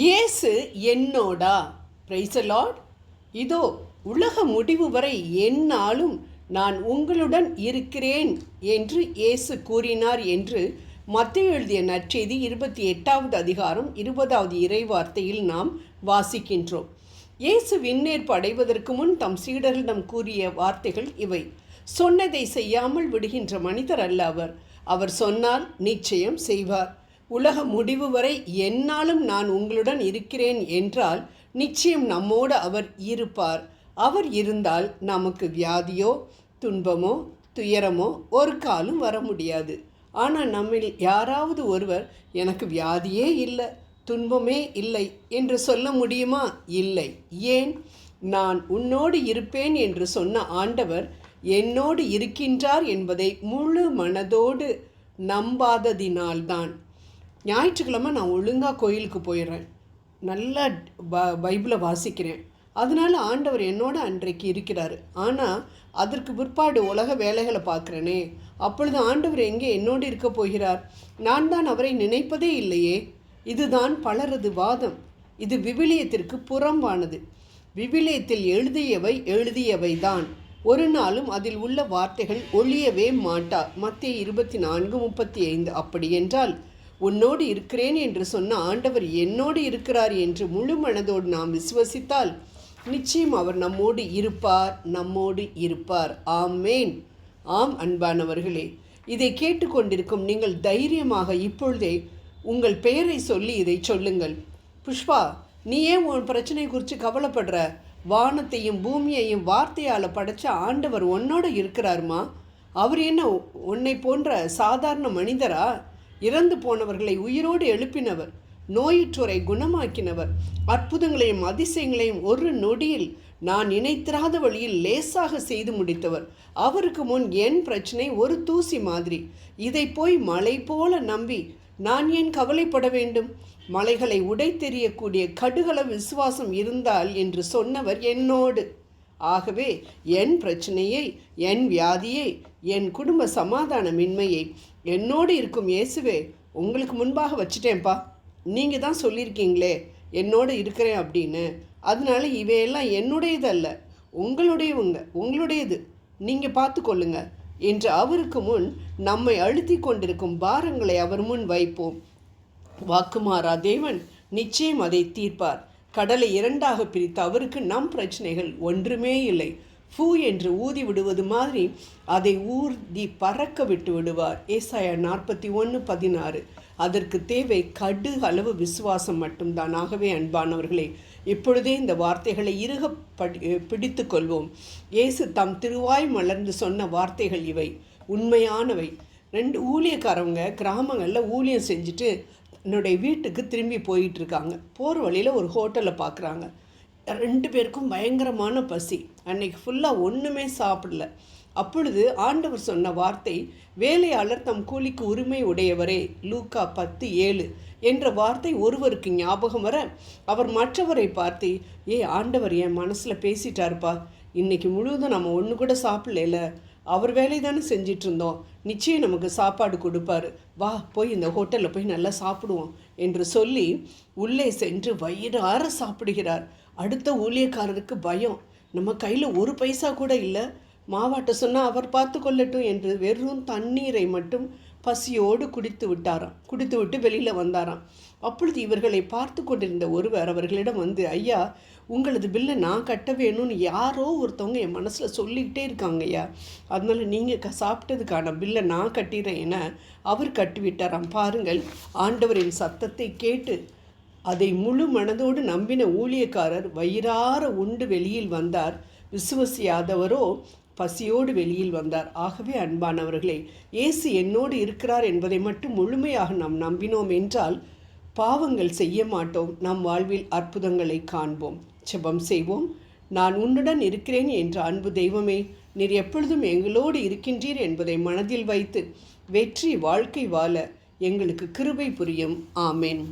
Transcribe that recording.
இயேசு என்னோடா? Price Lord இதோ உலக முடிவு வரை என்னாலும் நான் உங்களுடன் இருக்கிறேன் என்று இயேசு கூறினார் என்று மத்திய எழுதிய நற்செய்தி இருபத்தி எட்டாவது அதிகாரம் இருபதாவது இறைவார்த்தையில் நாம் வாசிக்கின்றோம். இயேசு விண்ணேற்பு அடைவதற்கு முன் தம் சீடர்களிடம் கூறிய வார்த்தைகள் இவை. சொன்னதை செய்யாமல் விடுகின்ற மனிதர் அல்ல அவர். அவர் சொன்னால் நிச்சயம் செய்வார். உலக முடிவு வரை என்னாலும் நான் உங்களுடன் இருக்கிறேன் என்றால் நிச்சயம் நம்மோடு அவர் இருப்பார். அவர் இருந்தால் நமக்கு வியாதியோ துன்பமோ துயரமோ ஒரு காலும் வர முடியாது. ஆனால் நம்மில் யாராவது ஒருவர் எனக்கு வியாதியே இல்லை துன்பமே இல்லை என்று சொல்ல முடியுமா? இல்லை. ஏன்? நான் உன்னோடு இருப்பேன் என்று சொன்ன ஆண்டவர் என்னோடு இருக்கின்றார் என்பதை முழு மனதோடு நம்பாததினால்தான். ஞாயிற்றுக்கிழமை நான் ஒழுங்காக கோயிலுக்கு போயிடுறேன். நல்லா ப பைபிளை வாசிக்கிறேன். அதனால் ஆண்டவர் என்னோட அன்றைக்கு இருக்கிறார். ஆனால் அதற்கு பிற்பாடு உலக வேலைகளை பார்க்குறேனே. அப்பொழுது ஆண்டவர் எங்கே என்னோடு இருக்க போகிறார்? நான் தான் அவரை நினைப்பதே இல்லையே. இதுதான் பலரது வாதம். இது விவிலியத்திற்கு புறம்பானது. விவிலியத்தில் எழுதியவை எழுதியவை தான் ஒரு நாளும் அதில் உள்ள வார்த்தைகள் ஒழியவே மாட்டா. மத்திய இருபத்தி நான்கு முப்பத்தி ஐந்து அப்படி என்றால் உன்னோடு இருக்கிறேன் என்று சொன்ன ஆண்டவர் என்னோடு இருக்கிறார் என்று முழு மனதோடு நாம் விசுவசித்தால் நிச்சயம் அவர் நம்மோடு இருப்பார் நம்மோடு இருப்பார். ஆமேன். ஆம் அன்பானவர்களே இதை கேட்டுக்கொண்டிருக்கும் நீங்கள் தைரியமாக இப்பொழுதே உங்கள் பெயரை சொல்லி இதை சொல்லுங்கள். புஷ்பா நீ ஏன் உன் பிரச்சனை குறித்து கவலைப்படுற? வானத்தையும் பூமியையும் வார்த்தையால் படைச்ச ஆண்டவர் உன்னோட இருக்கிறாருமா? அவர் என்ன உன்னை போன்ற சாதாரண மனிதரா? இறந்து போனவர்களை உயிரோடு எழுப்பினவர் நோயுற்றோரை குணமாக்கினவர். அற்புதங்களையும் அதிசயங்களையும் ஒரு நொடியில் நான் நினைத்திராத வழியில் லேசாக செய்து முடித்தவர். அவருக்கு முன் என் பிரச்சனை ஒரு தூசி மாதிரி. இதை போய் மலை போல நம்பி நான் ஏன் கவலைப்பட வேண்டும்? மலைகளை உடை தெரியக்கூடிய கடுகள விசுவாசம் இருந்தால் என்று சொன்னவர் என்னோடு. ஆகவே என் பிரச்சனையை என் வியாதியை என் குடும்ப சமாதானமின்மையை என்னோடு இருக்கும் இயேசுவே உங்களுக்கு முன்பாக வச்சுட்டேன்ப்பா. நீங்கள் தான் சொல்லியிருக்கீங்களே என்னோடு இருக்கிறேன் அப்படின்னு. அதனால இவையெல்லாம் என்னுடையதல்ல உங்களுடையவங்க உங்களுடையது. நீங்கள் பார்த்துக்கொள்ளுங்க. என்று அவருக்கு முன் நம்மை அழுத்தி கொண்டிருக்கும் பாரங்களை அவர் முன் வைப்போம். வாக்குமாறா தேவன் நிச்சயம் அதை தீர்ப்பார். கடலை இரண்டாக பிரித்து அவருக்கு நம் பிரச்சனைகள் ஒன்றுமே இல்லை. ஃபூ என்று ஊதி விடுவது மாதிரி அதை ஊர்தி பறக்க விட்டு விடுவார். ஏசாயா நாற்பத்தி ஒன்று பதினாறு. அதற்கு தேவை கடு அளவு விசுவாசம் மட்டும்தான். ஆகவே அன்பானவர்களே இப்பொழுதே இந்த வார்த்தைகளை இறுக படி பிடித்து கொள்வோம். இயேசு தம் திருவாய் மலர்ந்து சொன்ன வார்த்தைகள் இவை. உண்மையானவை. ரெண்டு ஊழியக்காரவங்க கிராமங்களில் ஊழியம் செஞ்சுட்டு என்னுடைய வீட்டுக்கு திரும்பி போயிட்டுருக்காங்க. போகிற வழியில் ஒரு ஹோட்டலை பார்க்குறாங்க ரெண்டு பேருக்கும் பயங்கரமான பசி. அன்னைக்கு ஃபுல்லாக ஒன்றுமே சாப்பிடல. அப்பொழுது ஆண்டவர் சொன்ன வார்த்தை வேலையாளர் தம் கூலிக்கு உரிமை உடையவரே லூக்கா பத்து ஏழு என்ற வார்த்தை ஒருவருக்கு ஞாபகம் வர அவர் மற்றவரை பார்த்து ஏ ஆண்டவர் என் மனசில் பேசிட்டாருப்பா. இன்னைக்கு முழுவதும் நம்ம ஒன்று கூட சாப்பிடல அவர் வேலை தானே செஞ்சிட்டு இருந்தோம் நிச்சயம் நமக்கு சாப்பாடு கொடுப்பாரு. வா போய் இந்த ஹோட்டலில் போய் நல்லா சாப்பிடுவோம் என்று சொல்லி உள்ளே சென்று வயிறார சாப்பிடுகிறார். அடுத்த ஊழியக்காரருக்கு பயம். நம்ம கையில் ஒரு பைசா கூட இல்லை. மாவாட்ட சொன்னால் அவர் பார்த்து கொள்ளட்டும் என்று வெறும் தண்ணீரை மட்டும் பசியோடு குடித்து விட்டாராம். குடித்து விட்டு வெளியில் வந்தாராம். அப்பொழுது இவர்களை பார்த்து கொண்டிருந்த ஒருவர் அவர்களிடம் வந்து ஐயா உங்களது பில்லை நான் கட்ட வேணும்னு யாரோ ஒருத்தவங்க என் மனசில் சொல்லிக்கிட்டே இருக்காங்க ஐயா. அதனால் நீங்கள் க சாப்பிட்டதுக்கான பில்லை நான் கட்டிடுறேன் என அவர் கட்டிவிட்டாராம். பாருங்கள் ஆண்டவரின் சத்தத்தை கேட்டு அதை முழு மனதோடு நம்பின ஊழியக்காரர் வயிறார உண்டு வெளியில் வந்தார். விசுவசியாதவரோ பசியோடு வெளியில் வந்தார். ஆகவே அன்பானவர்களே இயேசு என்னோடு இருக்கிறார் என்பதை மட்டும் முழுமையாக நாம் நம்பினோம் என்றால் பாவங்கள் செய்ய மாட்டோம். நம் வாழ்வில் அற்புதங்களை காண்போம். செபம் செய்வோம். நான் உன்னுடன் இருக்கிறேன் என்ற அன்பு தெய்வமே நீர் எப்பொழுதும் எங்களோடு இருக்கின்றீர் என்பதை மனதில் வைத்து வெற்றி வாழ்க்கை வாழ எங்களுக்கு கிருபை புரியும். ஆமேன்.